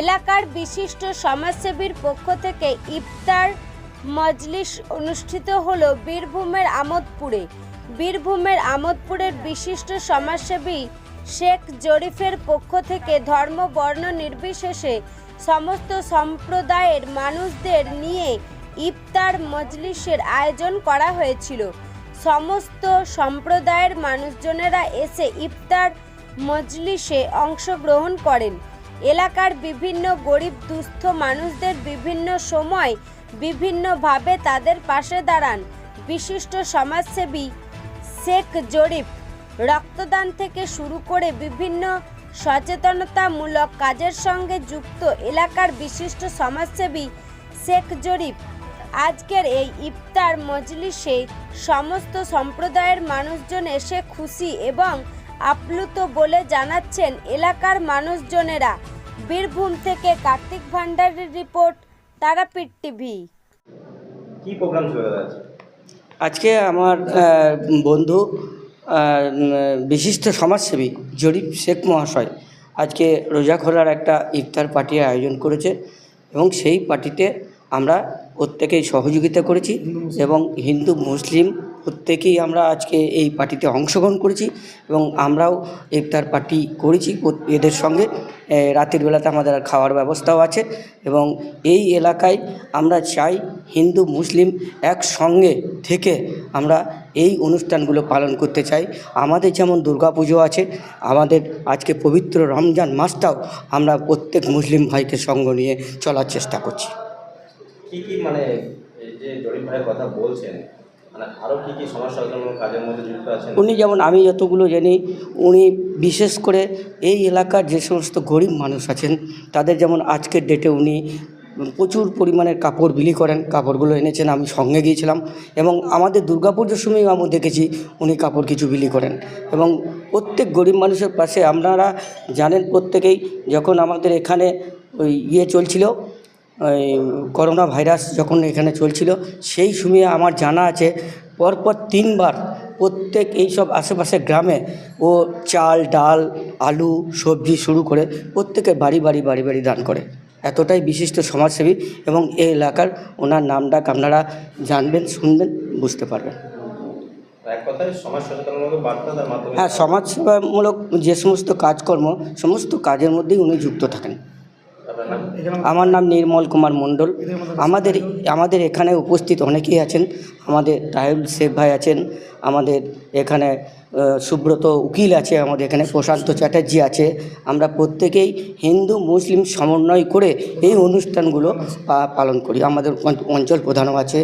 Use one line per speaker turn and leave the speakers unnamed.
এলাকার বিশিষ্ট সমাজসেবীর পক্ষ থেকে ইফতার মজলিস অনুষ্ঠিত হল বীরভূমের আমোদপুরে। বীরভূমের আমোদপুরের বিশিষ্ট সমাজসেবী শেখ জরিফের পক্ষ থেকে ধর্ম, বর্ণ নির্বিশেষে সমস্ত সম্প্রদায়ের মানুষদের নিয়ে ইফতার মজলিসের আয়োজন করা হয়েছিল। সমস্ত সম্প্রদায়ের মানুষজনেরা এসে ইফতার মজলিসে অংশগ্রহণ করেন। এলাকার বিভিন্ন গরিব, দুস্থ মানুষদের বিভিন্ন সময় বিভিন্নভাবে তাদের পাশে দাঁড়ান। বিশিষ্ট সমাজসেবী শেখ জরিফ রক্তদান থেকে শুরু করে বিভিন্ন সচেতনতামূলক কাজের সঙ্গে যুক্ত এলাকার বিশিষ্ট সমাজসেবী শেখ জরিফ আজকের এই ইফতার মজলিসে সমস্ত সম্প্রদায়ের মানুষজন এসে খুশি এবং আপ্লুত বলে জানাচ্ছেন এলাকার মানুষজনেরা। বীরভূম থেকে কার্তিক ভান্ডারের রিপোর্ট তারাপীঠ টিভি
কি প্রোগ্রাম আজকে?
আজকে আমার বন্ধু বিশিষ্ট সমাজসেবী জরিফ শেখ মহাশয় আজকে রোজা খোলার একটা ইফতার পার্টির আয়োজন করেছে এবং সেই পার্টিতে আমরা প্রত্যেকেই সহযোগিতা করেছি এবং হিন্দু মুসলিম প্রত্যেকেই আমরা আজকে এই পার্টিতে অংশগ্রহণ করেছি এবং আমরাও ইফতার পার্টি করেছি এদের সঙ্গে। রাতের বেলাতে আমাদের খাওয়ার ব্যবস্থাও আছে এবং এই এলাকায় আমরা চাই হিন্দু, মুসলিম একসঙ্গে থেকে আমরা এই অনুষ্ঠানগুলো পালন করতে চাই। আমাদের যেমন দুর্গাপুজো আছে, আমাদের আজকে পবিত্র রমজান মাসটাও আমরা প্রত্যেক মুসলিম ভাইকে সঙ্গ নিয়ে চলার চেষ্টা করছি।
কি কি মানে যে জরিপ ভাইয়ের কথা বলছেন মানে
উনি যেমন, আমি যতগুলো জানি, উনি বিশেষ করে এই এলাকার যে সমস্ত গরিব মানুষ আছেন, তাদের যেমন আজকের ডেটে উনি প্রচুর পরিমাণের কাপড় বিলি করেন, কাপড়গুলো এনেছেন, আমি সঙ্গে গিয়েছিলাম এবং আমাদের দুর্গাপুজোর সময় আমি দেখেছি উনি কাপড় কিছু বিলি করেন এবং প্রত্যেক গরিব মানুষের পাশে আপনারা জানেন প্রত্যেকেই, যখন আমাদের এখানে ওই ইয়ে চলছিল করোনা ভাইরাস যখন এখানে চলছিল সেই সময়ে আমার জানা আছে পরপর তিনবার প্রত্যেক এইসব আশেপাশের গ্রামে ও চাল ডাল আলু সবজি শুরু করে প্রত্যেকের বাড়ি বাড়ি বাড়ি বাড়ি দান করে। এতটাই বিশিষ্ট সমাজসেবী এবং এই এলাকার ওনার নাম ডাক আপনারা জানবেন শুনবেন বুঝতে পারবেন। হ্যাঁ সমাজসেবামূলক যে সমস্ত কাজকর্ম সমস্ত কাজের মধ্যেই উনি যুক্ত থাকেন। আমার নাম নির্মল কুমার মণ্ডল। আমাদের আমাদের এখানে উপস্থিত অনেকেই আছেন। আমাদের তাহেব শেখ ভাই আছেন। আমাদের এখানে সুব্রত উকিল আছে আমাদের এখানে, প্রশান্ত চ্যাটার্জি আছে। আমরা প্রত্যেকেই হিন্দু মুসলিম সমন্বয় করে এই অনুষ্ঠানগুলো পালন করি। আমাদের অঞ্চল প্রধানও আছে।